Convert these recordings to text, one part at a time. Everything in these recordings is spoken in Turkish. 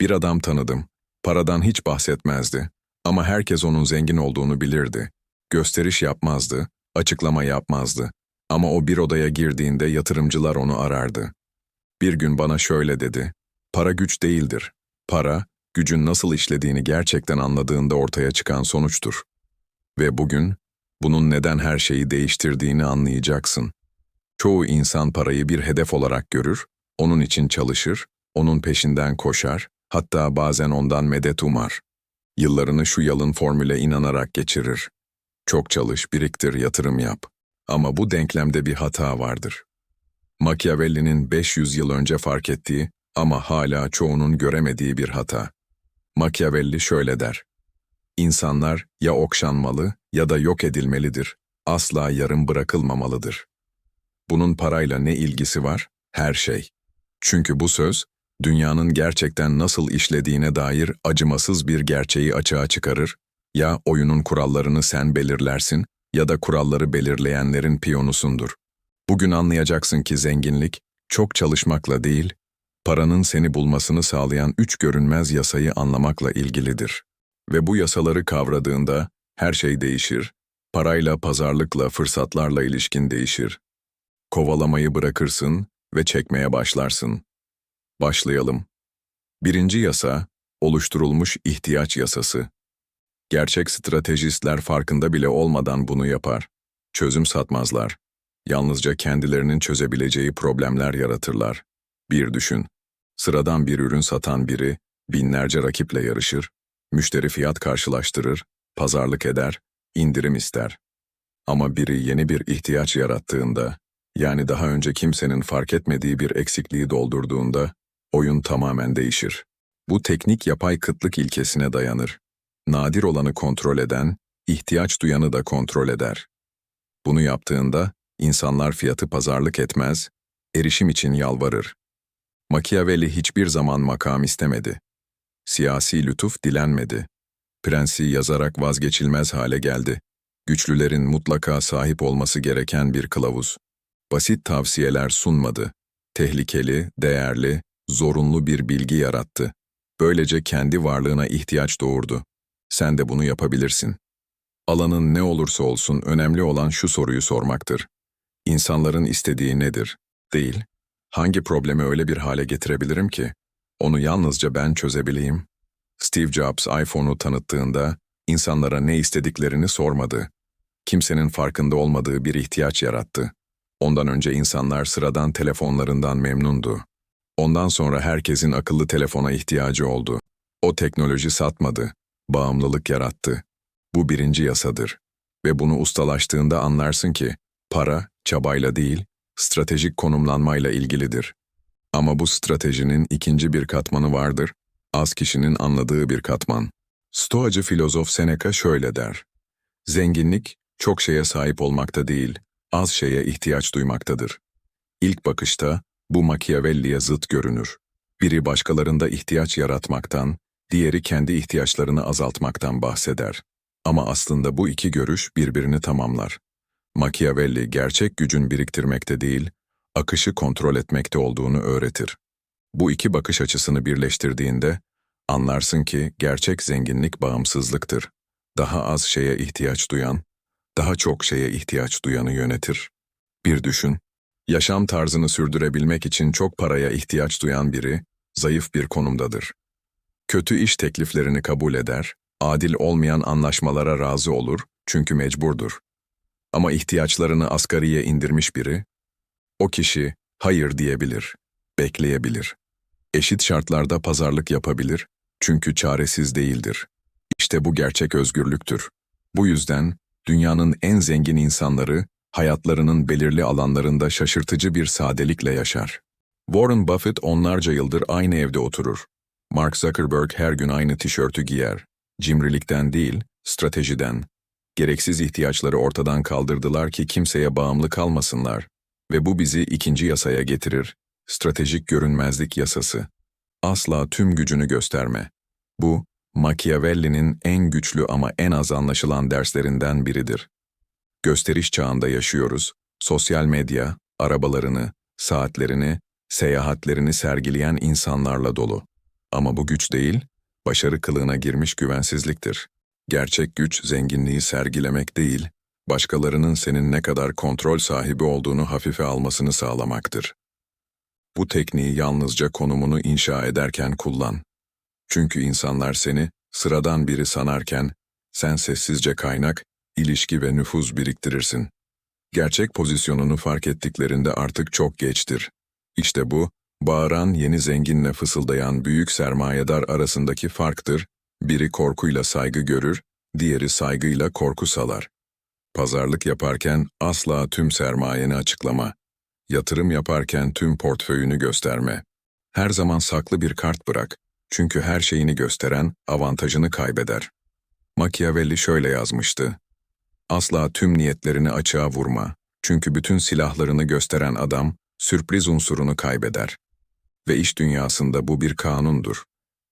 Bir adam tanıdım. Paradan hiç bahsetmezdi. Ama herkes onun zengin olduğunu bilirdi. Gösteriş yapmazdı, açıklama yapmazdı. Ama o bir odaya girdiğinde yatırımcılar onu arardı. Bir gün bana şöyle dedi. Para güç değildir. Para, gücün nasıl işlediğini gerçekten anladığında ortaya çıkan sonuçtur. Ve bugün, bunun neden her şeyi değiştirdiğini anlayacaksın. Çoğu insan parayı bir hedef olarak görür, onun için çalışır, onun peşinden koşar, hatta bazen ondan medet umar. Yıllarını şu yalın formüle inanarak geçirir. Çok çalış, biriktir, yatırım yap. Ama bu denklemde bir hata vardır. Machiavelli'nin 500 yıl önce fark ettiği ama hala çoğunun göremediği bir hata. Machiavelli şöyle der. İnsanlar ya okşanmalı ya da yok edilmelidir. Asla yarım bırakılmamalıdır. Bunun parayla ne ilgisi var? Her şey. Çünkü bu söz, dünyanın gerçekten nasıl işlediğine dair acımasız bir gerçeği açığa çıkarır, ya oyunun kurallarını sen belirlersin ya da kuralları belirleyenlerin piyonusundur. Bugün anlayacaksın ki zenginlik, çok çalışmakla değil, paranın seni bulmasını sağlayan üç görünmez yasayı anlamakla ilgilidir. Ve bu yasaları kavradığında her şey değişir, parayla, pazarlıkla, fırsatlarla ilişkin değişir. Kovalamayı bırakırsın ve çekmeye başlarsın. Başlayalım. Birinci yasa, oluşturulmuş ihtiyaç yasası. Gerçek stratejistler farkında bile olmadan bunu yapar. Çözüm satmazlar. Yalnızca kendilerinin çözebileceği problemler yaratırlar. Bir düşün. Sıradan bir ürün satan biri, binlerce rakiple yarışır, müşteri fiyat karşılaştırır, pazarlık eder, indirim ister. Ama biri yeni bir ihtiyaç yarattığında, yani daha önce kimsenin fark etmediği bir eksikliği doldurduğunda, oyun tamamen değişir. Bu teknik yapay kıtlık ilkesine dayanır. Nadir olanı kontrol eden, ihtiyaç duyanı da kontrol eder. Bunu yaptığında, insanlar fiyatı pazarlık etmez, erişim için yalvarır. Machiavelli hiçbir zaman makam istemedi. Siyasi lütuf dilenmedi. Prensi yazarak vazgeçilmez hale geldi. Güçlülerin mutlaka sahip olması gereken bir kılavuz. Basit tavsiyeler sunmadı. Tehlikeli, değerli, zorunlu bir bilgi yarattı. Böylece kendi varlığına ihtiyaç doğurdu. Sen de bunu yapabilirsin. Alanın ne olursa olsun önemli olan şu soruyu sormaktır. İnsanların istediği nedir? Değil. Hangi problemi öyle bir hale getirebilirim ki? Onu yalnızca ben çözebileyim. Steve Jobs iPhone'u tanıttığında insanlara ne istediklerini sormadı. Kimsenin farkında olmadığı bir ihtiyaç yarattı. Ondan önce insanlar sıradan telefonlarından memnundu. Ondan sonra herkesin akıllı telefona ihtiyacı oldu. O teknoloji satmadı, bağımlılık yarattı. Bu birinci yasadır. Ve bunu ustalaştığında anlarsın ki, para, çabayla değil, stratejik konumlanmayla ilgilidir. Ama bu stratejinin ikinci bir katmanı vardır, az kişinin anladığı bir katman. Stoacı filozof Seneca şöyle der. Zenginlik, çok şeye sahip olmakta değil, az şeye ihtiyaç duymaktadır. İlk bakışta, bu Machiavelli'ye zıt görünür. Biri başkalarında ihtiyaç yaratmaktan, diğeri kendi ihtiyaçlarını azaltmaktan bahseder. Ama aslında bu iki görüş birbirini tamamlar. Machiavelli gerçek gücün biriktirmekte değil, akışı kontrol etmekte olduğunu öğretir. Bu iki bakış açısını birleştirdiğinde, anlarsın ki gerçek zenginlik bağımsızlıktır. Daha az şeye ihtiyaç duyan, daha çok şeye ihtiyaç duyanı yönetir. Bir düşün, yaşam tarzını sürdürebilmek için çok paraya ihtiyaç duyan biri, zayıf bir konumdadır. Kötü iş tekliflerini kabul eder, adil olmayan anlaşmalara razı olur çünkü mecburdur. Ama ihtiyaçlarını asgariye indirmiş biri, o kişi hayır diyebilir, bekleyebilir. Eşit şartlarda pazarlık yapabilir çünkü çaresiz değildir. İşte bu gerçek özgürlüktür. Bu yüzden dünyanın en zengin insanları hayatlarının belirli alanlarında şaşırtıcı bir sadelikle yaşar. Warren Buffett onlarca yıldır aynı evde oturur. Mark Zuckerberg her gün aynı tişörtü giyer. Cimrilikten değil, stratejiden. Gereksiz ihtiyaçları ortadan kaldırdılar ki kimseye bağımlı kalmasınlar. Ve bu bizi ikinci yasaya getirir. Stratejik görünmezlik yasası. Asla tüm gücünü gösterme. Bu, Machiavelli'nin en güçlü ama en az anlaşılan derslerinden biridir. Gösteriş çağında yaşıyoruz. Sosyal medya, arabalarını, saatlerini, seyahatlerini sergileyen insanlarla dolu. Ama bu güç değil, başarı kılığına girmiş güvensizliktir. Gerçek güç zenginliği sergilemek değil, başkalarının senin ne kadar kontrol sahibi olduğunu hafife almasını sağlamaktır. Bu tekniği yalnızca konumunu inşa ederken kullan. Çünkü insanlar seni sıradan biri sanarken sen sessizce kaynak, ilişki ve nüfuz biriktirirsin. Gerçek pozisyonunu fark ettiklerinde artık çok geçtir. İşte bu, bağıran yeni zenginle fısıldayan büyük sermayedar arasındaki farktır. Biri korkuyla saygı görür, diğeri saygıyla korku salar. Pazarlık yaparken asla tüm sermayeni açıklama. Yatırım yaparken tüm portföyünü gösterme. Her zaman saklı bir kart bırak. Çünkü her şeyini gösteren avantajını kaybeder. Machiavelli şöyle yazmıştı. Asla tüm niyetlerini açığa vurma. Çünkü bütün silahlarını gösteren adam sürpriz unsurunu kaybeder. Ve iş dünyasında bu bir kanundur.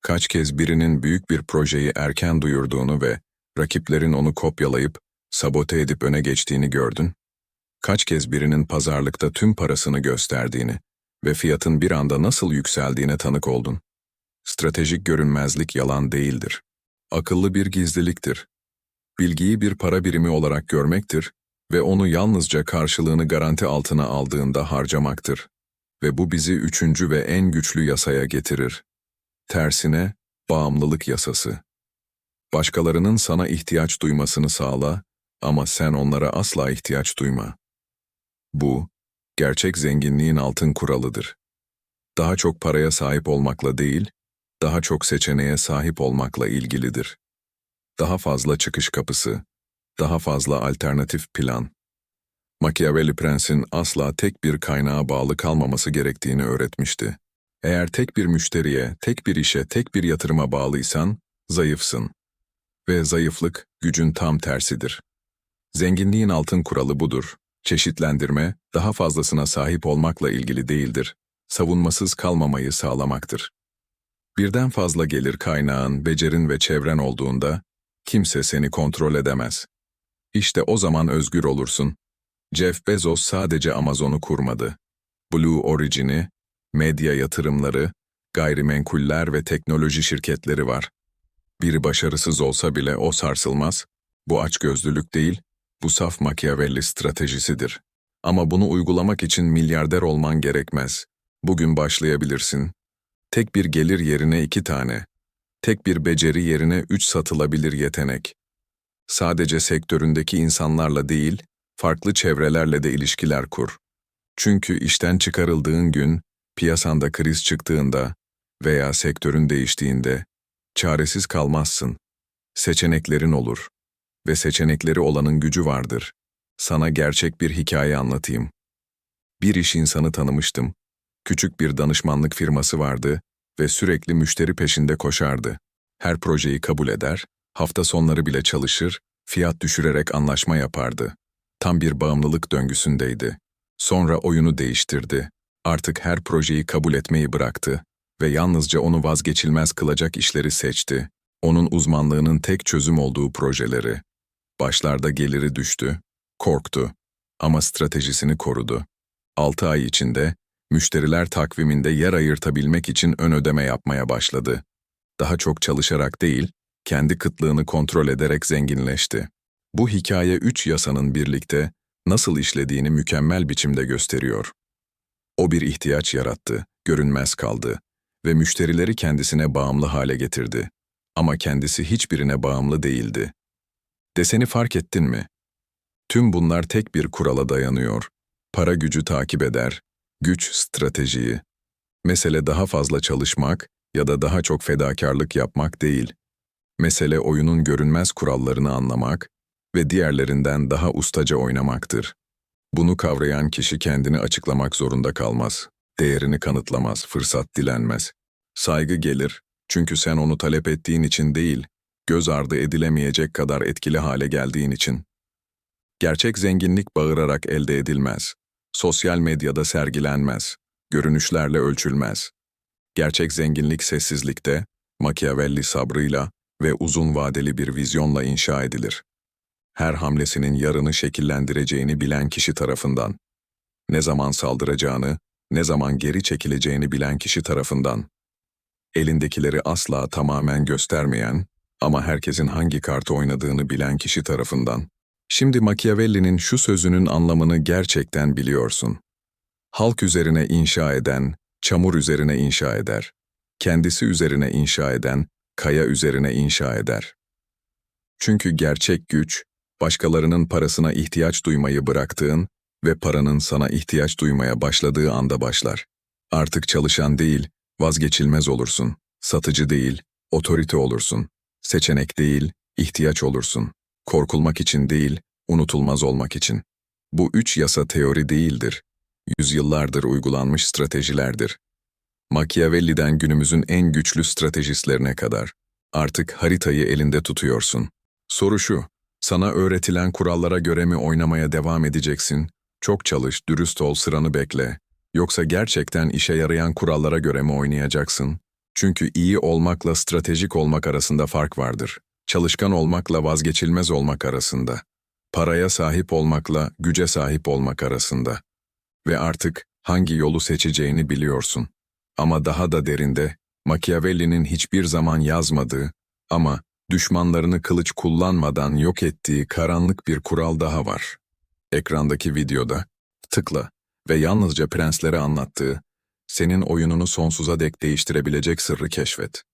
Kaç kez birinin büyük bir projeyi erken duyurduğunu ve rakiplerin onu kopyalayıp sabote edip öne geçtiğini gördün? Kaç kez birinin pazarlıkta tüm parasını gösterdiğini ve fiyatın bir anda nasıl yükseldiğine tanık oldun? Stratejik görünmezlik yalan değildir. Akıllı bir gizliliktir. Bilgiyi bir para birimi olarak görmektir ve onu yalnızca karşılığını garanti altına aldığında harcamaktır. Ve bu bizi üçüncü ve en güçlü yasaya getirir. Tersine, bağımlılık yasası. Başkalarının sana ihtiyaç duymasını sağla ama sen onlara asla ihtiyaç duyma. Bu, gerçek zenginliğin altın kuralıdır. Daha çok paraya sahip olmakla değil, daha çok seçeneğe sahip olmakla ilgilidir. Daha fazla çıkış kapısı, daha fazla alternatif plan. Machiavelli Prens'in asla tek bir kaynağa bağlı kalmaması gerektiğini öğretmişti. Eğer tek bir müşteriye, tek bir işe, tek bir yatırıma bağlıysan, zayıfsın. Ve zayıflık, gücün tam tersidir. Zenginliğin altın kuralı budur. Çeşitlendirme, daha fazlasına sahip olmakla ilgili değildir. Savunmasız kalmamayı sağlamaktır. Birden fazla gelir kaynağın, becerin ve çevren olduğunda, kimse seni kontrol edemez. İşte o zaman özgür olursun. Jeff Bezos sadece Amazon'u kurmadı. Blue Origin'i, medya yatırımları, gayrimenkuller ve teknoloji şirketleri var. Biri başarısız olsa bile o sarsılmaz. Bu açgözlülük değil, bu saf Machiavelli stratejisidir. Ama bunu uygulamak için milyarder olman gerekmez. Bugün başlayabilirsin. Tek bir gelir yerine iki tane. Tek bir beceri yerine üç satılabilir yetenek. Sadece sektöründeki insanlarla değil, farklı çevrelerle de ilişkiler kur. Çünkü işten çıkarıldığın gün, piyasanda kriz çıktığında veya sektörün değiştiğinde çaresiz kalmazsın. Seçeneklerin olur ve seçenekleri olanın gücü vardır. Sana gerçek bir hikaye anlatayım. Bir iş insanı tanımıştım. Küçük bir danışmanlık firması vardı ve sürekli müşteri peşinde koşardı. Her projeyi kabul eder, hafta sonları bile çalışır, fiyat düşürerek anlaşma yapardı. Tam bir bağımlılık döngüsündeydi. Sonra oyunu değiştirdi. Artık her projeyi kabul etmeyi bıraktı ve yalnızca onu vazgeçilmez kılacak işleri seçti. Onun uzmanlığının tek çözüm olduğu projeleri. Başlarda geliri düştü, korktu ama stratejisini korudu. 6 ay içinde müşteriler takviminde yer ayırtabilmek için ön ödeme yapmaya başladı. Daha çok çalışarak değil, kendi kıtlığını kontrol ederek zenginleşti. Bu hikaye üç yasanın birlikte nasıl işlediğini mükemmel biçimde gösteriyor. O bir ihtiyaç yarattı, görünmez kaldı ve müşterileri kendisine bağımlı hale getirdi. Ama kendisi hiçbirine bağımlı değildi. Deseni fark ettin mi? Tüm bunlar tek bir kurala dayanıyor. Para gücü takip eder, güç stratejiyi. Mesele daha fazla çalışmak ya da daha çok fedakarlık yapmak değil. Mesele oyunun görünmez kurallarını anlamak ve diğerlerinden daha ustaca oynamaktır. Bunu kavrayan kişi kendini açıklamak zorunda kalmaz. Değerini kanıtlamaz, fırsat dilenmez. Saygı gelir, çünkü sen onu talep ettiğin için değil, göz ardı edilemeyecek kadar etkili hale geldiğin için. Gerçek zenginlik bağırarak elde edilmez. Sosyal medyada sergilenmez. Görünüşlerle ölçülmez. Gerçek zenginlik sessizlikte, Machiavelli sabrıyla ve uzun vadeli bir vizyonla inşa edilir. Her hamlesinin yarını şekillendireceğini bilen kişi tarafından. Ne zaman saldıracağını, ne zaman geri çekileceğini bilen kişi tarafından. elindekileri asla tamamen göstermeyen ama herkesin hangi kartı oynadığını bilen kişi tarafından. Şimdi Machiavelli'nin şu sözünün anlamını gerçekten biliyorsun. Halk üzerine inşa eden, çamur üzerine inşa eder. Kendisi üzerine inşa eden, kaya üzerine inşa eder. Çünkü gerçek güç, başkalarının parasına ihtiyaç duymayı bıraktığın ve paranın sana ihtiyaç duymaya başladığı anda başlar. Artık çalışan değil, vazgeçilmez olursun. Satıcı değil, otorite olursun. Seçenek değil, ihtiyaç olursun. Korkulmak için değil, unutulmaz olmak için. Bu üç yasa teori değildir. Yüzyıllardır uygulanmış stratejilerdir. Machiavelli'den günümüzün en güçlü stratejistlerine kadar. Artık haritayı elinde tutuyorsun. Soru şu, sana öğretilen kurallara göre mi oynamaya devam edeceksin? Çok çalış, dürüst ol, sıranı bekle. Yoksa gerçekten işe yarayan kurallara göre mi oynayacaksın? Çünkü iyi olmakla stratejik olmak arasında fark vardır. Çalışkan olmakla vazgeçilmez olmak arasında. Paraya sahip olmakla güce sahip olmak arasında. Ve artık hangi yolu seçeceğini biliyorsun. Ama daha da derinde, Machiavelli'nin hiçbir zaman yazmadığı ama düşmanlarını kılıç kullanmadan yok ettiği karanlık bir kural daha var. Ekrandaki videoda, tıkla ve yalnızca prenslere anlattığı, senin oyununu sonsuza dek değiştirebilecek sırrı keşfet.